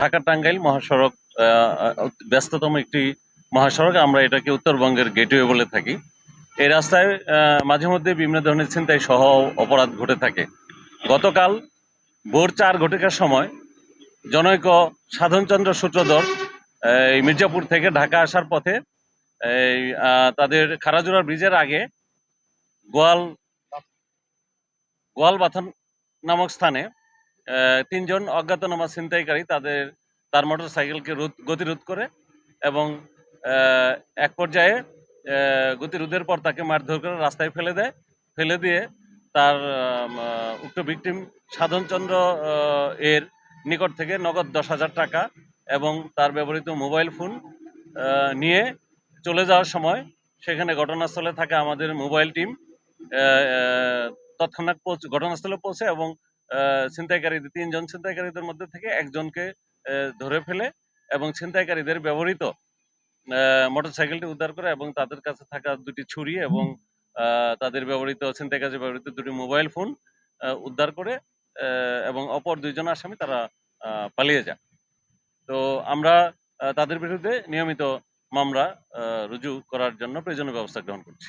ঢাকা টাঙ্গাইল মহাসড়ক ব্যস্ততম একটি মহাসড়ক। আমরা এটাকে উত্তরবঙ্গের গেটওয়ে বলে থাকি। এই রাস্তায় মাঝে মধ্যে বিভিন্ন ধরনের ছিনতাই সহ অপরাধ ঘটে থাকে। গতকাল ভোর চার ঘটিকার সময় জনৈক সাধনচন্দ্র সূত্রধর এই মির্জাপুর থেকে ঢাকা আসার পথে, এই তাদের খারাজুরার ব্রিজের আগে গোয়াল গোয়ালবাথন নামক স্থানে তিনজন অজ্ঞাতনামা ছিনতাইকারী তাদের, তার মোটর সাইকেলকে রোধ, গতিরোধ করে এবং এক পর্যায়ে গতিরোধের পর তাকে মারধর করে রাস্তায় ফেলে দেয়। ফেলে দিয়ে তার উক্ত ভিকটিম সাধনচন্দ্র এর নিকট থেকে নগদ দশ হাজার টাকা এবং তার ব্যবহৃত মোবাইল ফোন নিয়ে চলে যাওয়ার সময় সেখানে ঘটনাস্থলে থাকা আমাদের মোবাইল টিম। তৎক্ষণাৎ ঘটনাস্থলে পৌঁছে এবং ছিনতাইকারীদের, তিনজন ছিনতাইকারীদের মধ্যে থেকে একজনকে ধরে ফেলে এবং ছিনতাইকারীদের ব্যবহৃত মোটরসাইকেলটি উদ্ধার করে এবং তাদের কাছে থাকা দুটি ছুরি এবং তাদের ব্যবহৃত ছিনতাইকারী ব্যবহৃত দুটি মোবাইল ফোন উদ্ধার করে এবং অপর দুইজন আসামি তারা পালিয়ে যায় তো আমরা তাদের বিরুদ্ধে নিয়মিত মামলা রুজু করার জন্য প্রয়োজনীয় ব্যবস্থা গ্রহণ করছি।